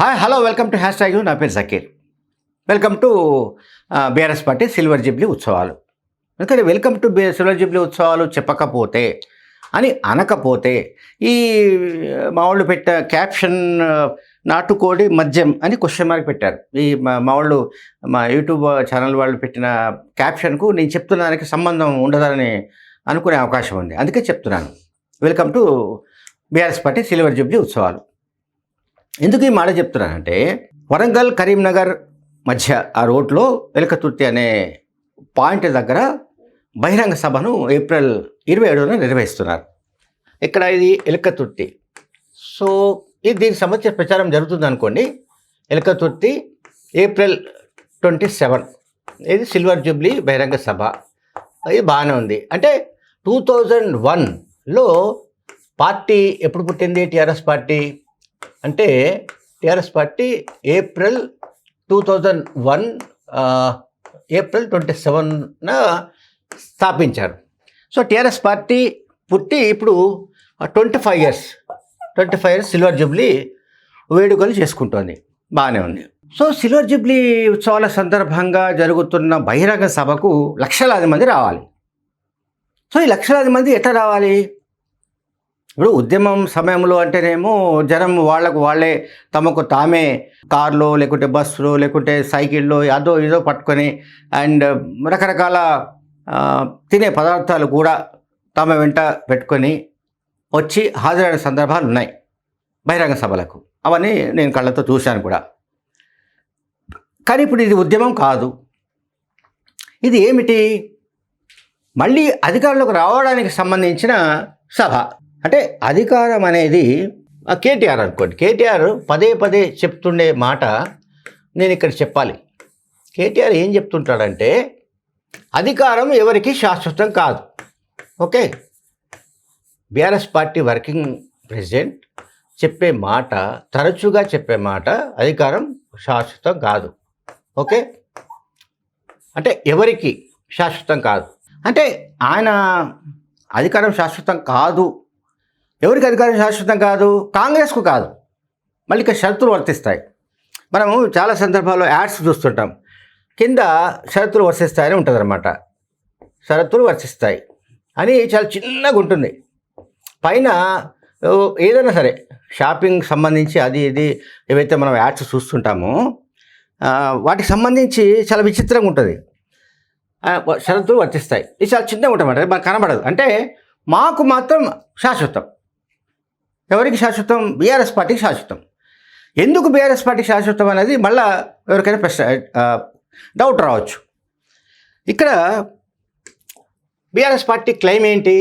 Hi hello welcome to hashtag నా పేరు Zakir. Welcome to BRS party silver jubilee ఉత్సవాలు. ఎందుకంటే వెల్కమ్ టు సిల్వర్ జూబ్లీ ఉత్సవాలు చెప్పకపోతే అని అనకపోతే ఈ మా వాళ్ళు పెట్ట క్యాప్షన్ నాటుకోడి మద్యం అని క్వశ్చన్ మార్క్ పెట్టారు. ఈ మా వాళ్ళు మా యూట్యూబ్ ఛానల్ వాళ్ళు పెట్టిన క్యాప్షన్కు నేను చెప్తున్న దానికి సంబంధం ఉండదని అనుకునే అవకాశం ఉంది. అందుకే చెప్తున్నాను. Welcome to BRS party silver jubilee ఉత్సవాలు. ఎందుకు ఈ మాట చెప్తున్నానంటే వరంగల్ కరీంనగర్ మధ్య ఆ రోడ్లో వెలకతుర్తి అనే పాయింట్ దగ్గర బహిరంగ సభను ఏప్రిల్ ఇరవై ఏడున నిర్వహిస్తున్నారు. ఇక్కడ ఇది ఎలకతుర్తి సో ఇది దీనికి సంబంధించిన ప్రచారం జరుగుతుంది అనుకోండి ఎలకతుర్తి ఏప్రిల్ ట్వంటీ సెవెన్. ఇది సిల్వర్ జూబ్లీ బహిరంగ సభ. ఇది బాగానే ఉంది. అంటే టూ థౌజండ్ వన్లో పార్టీ ఎప్పుడు పుట్టింది? టీఆర్ఎస్ పార్టీ అంటే TRS party April two thousand one April twenty సెవెన్న స్థాపించారు. సో టీఆర్ఎస్ పార్టీ పుట్టి ఇప్పుడు twenty five years twenty five years silver jubilee వేడుకలు చేసుకుంటోంది. బాగానే ఉంది. సో సిల్వర్ జూబ్లీ ఉత్సవాల సందర్భంగా జరుగుతున్న బహిరంగ సభకు లక్షలాది మంది రావాలి. సో ఈ లక్షలాది మంది ఎట్లా రావాలి? ఇప్పుడు ఉద్యమం సమయంలో అంటేనేమో జనం వాళ్ళకు వాళ్ళే తమకు తామే కార్లో లేకుంటే బస్సులో లేకుంటే సైకిల్లో అదో ఇదో పట్టుకొని అండ్ రకరకాల తినే పదార్థాలు కూడా తమ వెంట పెట్టుకొని వచ్చి హాజరైన సందర్భాలు ఉన్నాయి. బహిరంగ సభలకు. అవన్నీ నేను కళ్ళతో చూశాను కూడా. కానీ ఇప్పుడు ఇది ఉద్యమం కాదు. ఇది ఏమిటి? మళ్ళీ అధికారంలోకి రావడానికి సంబంధించిన సభ. అంటే అధికారం అనేది కేటీఆర్ అనుకోండి. కేటీఆర్ పదే పదే చెప్తుండే మాట నేను ఇక్కడ చెప్పాలి. కేటీఆర్ ఏం చెప్తుంటాడంటే అధికారం ఎవరికి శాశ్వతం కాదు. Okay? BRS party working president చెప్పే మాట తరచుగా చెప్పే మాట అధికారం శాశ్వతం కాదు. ఓకే? అంటే ఎవరికి శాశ్వతం కాదు. అంటే ఆయన అధికారం శాశ్వతం కాదు ఎవరికి అధికారం శాశ్వతం కాదు? కాంగ్రెస్కు కాదు. మళ్ళీ షరతులు వర్తిస్తాయి. మనము చాలా సందర్భాల్లో యాడ్స్ చూస్తుంటాం. కింద షరతులు వర్తిస్తాయని ఉంటుందన్నమాట. షరతులు వర్తిస్తాయి. అని చాలా చిన్నగా ఉంటుంది. పైన ఏదైనా సరే షాపింగ్ సంబంధించి అది ఇది ఏవైతే మనం యాడ్స్ చూస్తుంటామో వాటికి సంబంధించి చాలా విచిత్రంగా ఉంటుంది. షరతులు వర్తిస్తాయి. ఇది చాలా చిన్నగా ఉంటాయి అన్నమాట మనకు కనబడదు. అంటే మాకు మాత్రం శాశ్వతం. ఎవరికి శాశ్వతం? బీఆర్ఎస్ పార్టీకి శాశ్వతం. ఎందుకు బీఆర్ఎస్ పార్టీకి శాశ్వతం అనేది మళ్ళా ఎవరికైనా ప్రశ్న డౌట్ రావచ్చు. ఇక్కడ బీఆర్ఎస్ పార్టీ క్లెయిమ్ ఏంటి?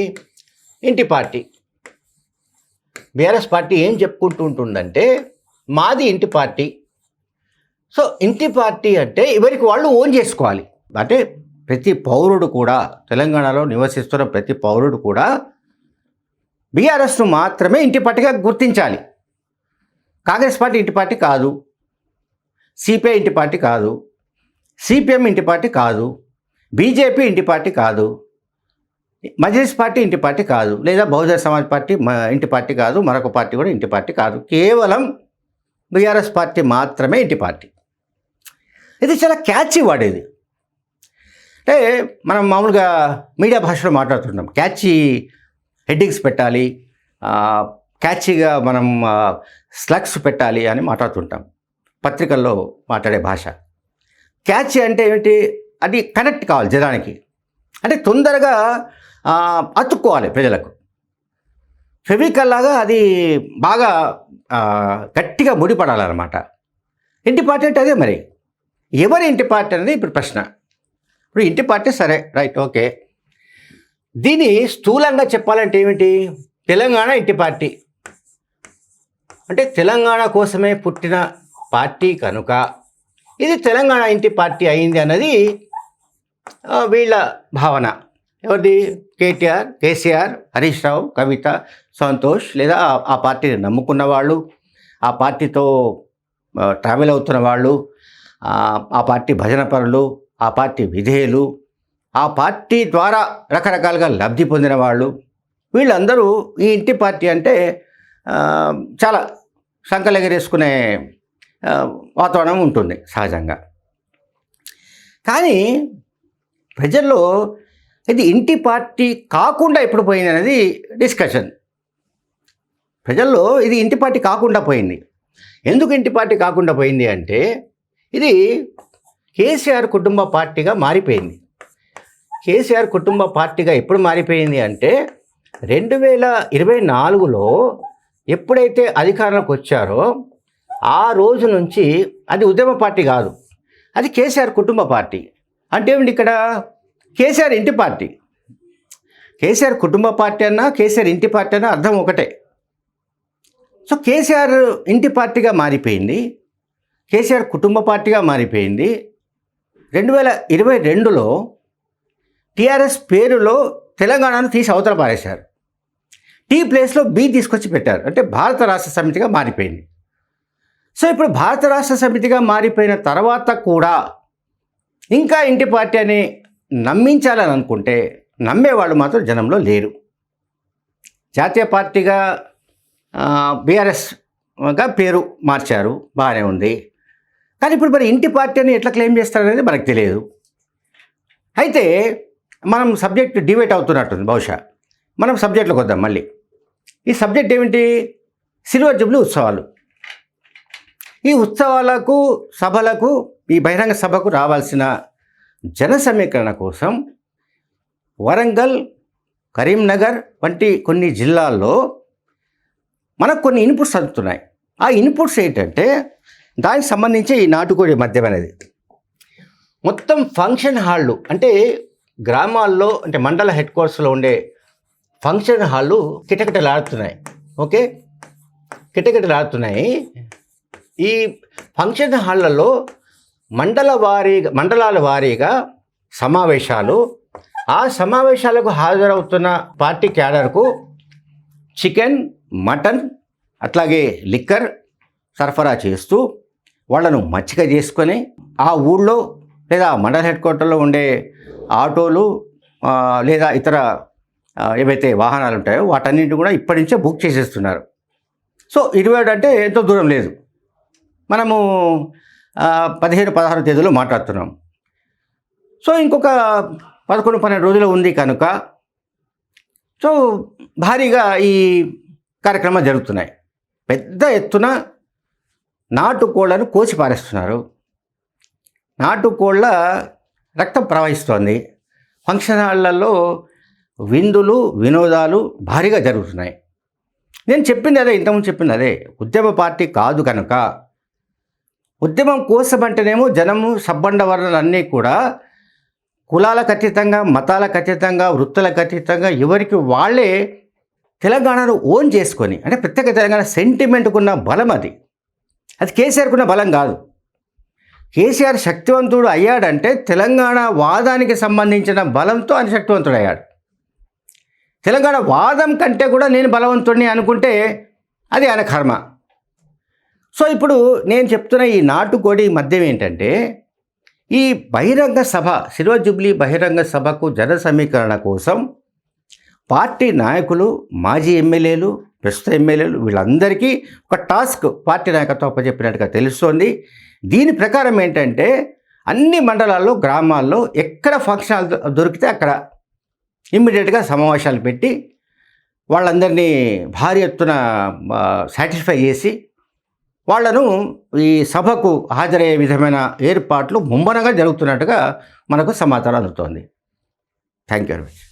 ఇంటి పార్టీ. బీఆర్ఎస్ పార్టీ ఏం చెప్పుకుంటూ ఉంటుందంటే మాది ఇంటి పార్టీ. సో ఇంటి పార్టీ అంటే ఎవరికి వాళ్ళు ఓన్ చేసుకోవాలి. అంటే ప్రతి పౌరుడు కూడా తెలంగాణలో నివసిస్తున్న ప్రతి పౌరుడు కూడా బీఆర్ఎస్ను మాత్రమే ఇంటి పార్టీగా గుర్తించాలి. కాంగ్రెస్ పార్టీ ఇంటి పార్టీ కాదు. సిపిఐ ఇంటి పార్టీ కాదు. సిపిఎం ఇంటి పార్టీ కాదు. బీజేపీ ఇంటి పార్టీ కాదు. మజ్లిస్ పార్టీ ఇంటి పార్టీ కాదు. లేదా బహుజన సమాజ్ పార్టీ ఇంటి పార్టీ కాదు. మరొక పార్టీ కూడా ఇంటి పార్టీ కాదు. కేవలం బీఆర్ఎస్ పార్టీ మాత్రమే ఇంటి పార్టీ. ఇది చాలా క్యాచీ వర్డ్ ఇది. అంటే మనం మామూలుగా మీడియా భాషలో మాట్లాడుతుంటాం. క్యాచీ హెడ్డింగ్స్ పెట్టాలి క్యాచీగా మనం స్లగ్స్ పెట్టాలి అని మాట్లాడుతుంటాం. పత్రికల్లో మాట్లాడే భాష. క్యాచీ అంటే ఏమిటి? అది కనెక్ట్ కావాలి జనానికి. అంటే తొందరగా అతుక్కోవాలి ప్రజలకు. ఫెవికల్ లాగా అది బాగా గట్టిగా ముడిపడాలన్నమాట. ఇంటి పార్టీ అంటే అదే మరి. ఎవరి ఇంటి పార్టీ అనేది ఇప్పుడు ప్రశ్న. ఇప్పుడు ఇంటి పార్టీ సరే రైట్ ఓకే. దీన్ని స్థూలంగా చెప్పాలంటే ఏమిటి? తెలంగాణ ఇంటి పార్టీ. అంటే తెలంగాణ కోసమే పుట్టిన పార్టీ కనుక ఇది తెలంగాణ ఇంటి పార్టీ అయింది అన్నది వీళ్ళ భావన. ఎవరిది? కేటీఆర్ కేసీఆర్ హరీష్ రావు కవిత సంతోష్ లేదా ఆ- పార్టీని నమ్ముకున్న వాళ్ళు ఆ పార్టీతో ట్రావెల్ అవుతున్న వాళ్ళు ఆ, ఆ పార్టీ భజన పరులు ఆ పార్టీ విధేయులు ఆ పార్టీ ద్వారా రకరకాలుగా లబ్ధి పొందిన వాళ్ళు. వీళ్ళందరూ ఈ ఇంటి పార్టీ అంటే చాలా సంకలెగరేసుకునే వాతావరణం ఉంటుంది సహజంగా. కానీ ప్రజల్లో ఇది ఇంటి పార్టీ కాకుండా ఎప్పుడు పోయింది అనేది డిస్కషన్. ప్రజల్లో ఇది ఇంటి పార్టీ కాకుండా పోయింది. ఎందుకు ఇంటి పార్టీ కాకుండా పోయింది అంటే ఇది కేసీఆర్ కుటుంబ పార్టీగా మారిపోయింది. కేసీఆర్ కుటుంబ పార్టీగా ఎప్పుడు మారిపోయింది అంటే రెండు వేల ఇరవై నాలుగులో ఎప్పుడైతే అధికారంలోకి వచ్చారో ఆ రోజు నుంచి అది ఉద్యమ పార్టీ కాదు. అది కేసీఆర్ కుటుంబ పార్టీ. అంటే ఏమిటి ఇక్కడ? కేసీఆర్ ఇంటి పార్టీ. కేసీఆర్ కుటుంబ పార్టీ అన్నా కేసీఆర్ ఇంటి పార్టీ అన్నా అర్థం ఒకటే. సో కేసీఆర్ ఇంటి పార్టీగా మారిపోయింది. కేసీఆర్ కుటుంబ పార్టీగా మారిపోయింది. రెండు వేల ఇరవై రెండులో టీఆర్ఎస్ పేరులో తెలంగాణను తీసి అవతల పారేశారు. టీ ప్లేస్లో బి తీసుకొచ్చి పెట్టారు. అంటే భారత రాష్ట్ర సమితిగా మారిపోయింది. సో ఇప్పుడు భారత రాష్ట్ర సమితిగా మారిపోయిన తర్వాత కూడా ఇంకా ఇంటి పార్టీ అని నమ్మించాలని అనుకుంటే నమ్మేవాళ్ళు మాత్రం జనంలో లేరు. జాతీయ పార్టీగా బీఆర్ఎస్గా పేరు మార్చారు. బాగానే ఉంది. కానీ ఇప్పుడు మరి ఇంటి పార్టీ అని ఎట్లా క్లెయిమ్ చేస్తారనేది మనకు తెలియదు. అయితే మనం సబ్జెక్ట్ డివైట్ అవుతున్నట్టుంది బహుశా. మనం సబ్జెక్టులకు వద్దాం మళ్ళీ. ఈ సబ్జెక్ట్ ఏమిటి? సిల్వర్ జూబ్లీ ఉత్సవాలు. ఈ ఉత్సవాలకు సభలకు ఈ బహిరంగ సభకు రావాల్సిన జన సమీకరణ కోసం వరంగల్ కరీంనగర్ వంటి కొన్ని జిల్లాల్లో మనకు కొన్ని ఇన్పుట్స్ అందుతున్నాయి. ఆ ఇన్పుట్స్ ఏంటంటే దానికి సంబంధించి ఈ నాటుకోడి మద్యం అనేది. మొత్తం ఫంక్షన్ హాళ్ళు అంటే గ్రామాల్లో అంటే మండల హెడ్ క్వార్టర్స్లో ఉండే ఫంక్షన్ హాళ్ళు కిటకిటలాడుతున్నాయి. ఓకే? కిటకిటలాడుతున్నాయి. ఈ ఫంక్షన్ హాళ్ళలో మండల వారీగా మండలాల వారీగా సమావేశాలు ఆ సమావేశాలకు హాజరవుతున్న పార్టీ క్యాడర్కు చికెన్ మటన్ అట్లాగే లిక్కర్ సరఫరా చేస్తూ వాళ్ళను మచ్చిక చేసుకొని ఆ ఊళ్ళో లేదా మండల హెడ్ క్వార్టర్లో ఉండే ఆటోలు లేదా ఇతర ఏవైతే వాహనాలు ఉంటాయో వాటన్నింటి కూడా ఇప్పటి నుంచే బుక్ చేసేస్తున్నారు. సో ఇరవై ఏడు అంటే ఎంతో దూరం లేదు. మనము పదిహేను పదహారు తేదీలో మాట్లాడుతున్నాం. సో ఇంకొక పదకొండు పన్నెండు రోజులు ఉంది కనుక సో భారీగా ఈ కార్యక్రమాలు జరుగుతున్నాయి. పెద్ద ఎత్తున నాటుకోళ్ళను కోసి పారేస్తున్నారు. నాటుకోళ్ళ రక్తం ప్రవహిస్తోంది. ఫంక్షన్ హాళ్ళలో విందులు వినోదాలు భారీగా జరుగుతున్నాయి. నేను చెప్పింది అదే ఇంతకుముందు చెప్పింది అదే. ఉద్యమ పార్టీ కాదు కనుక. ఉద్యమం కోసం అంటేనేమో జనము సబ్బండ వర్ణాలన్నీ కూడా కులాలకు అతీతంగా మతాలకు అతీతంగా వృత్తులకు అతీతంగా ఎవరికి వాళ్ళే తెలంగాణను ఓన్ చేసుకొని అంటే ప్రత్యేక తెలంగాణ సెంటిమెంట్కున్న బలం అది. అది కేసీఆర్కున్న బలం కాదు. కేసీఆర్ శక్తివంతుడు అయ్యాడంటే తెలంగాణ వాదానికి సంబంధించిన బలంతో ఆయన శక్తివంతుడు అయ్యాడు తెలంగాణ వాదం కంటే కూడా నేను బలవంతుడిని అనుకుంటే అది ఆయన కర్మ. సో ఇప్పుడు నేను చెప్తున్న ఈ నాటుకోడి మద్యం ఏంటంటే ఈ బహిరంగ సభ శిల్వ జూబ్లీ బహిరంగ సభకు జన సమీకరణ కోసం పార్టీ నాయకులు మాజీ ఎమ్మెల్యేలు ప్రస్తుత ఎమ్మెల్యేలు వీళ్ళందరికీ ఒక టాస్క్ పార్టీ నాయకత్వం అప్పచెప్పినట్టుగా తెలుస్తోంది. దీని ప్రకారం ఏంటంటే అన్ని మండలాల్లో గ్రామాల్లో ఎక్కడ ఫంక్షన్ దొ- దొరికితే అక్కడ ఇమ్మీడియట్గా సమావేశాలు పెట్టి వాళ్ళందరినీ భారీ ఎత్తున సాటిస్ఫై చేసి వాళ్ళను ఈ సభకు హాజరయ్యే విధమైన ఏర్పాట్లు ముమ్మరంగా జరుగుతున్నట్టుగా మనకు సమాచారం అందుతోంది. Thank you very much.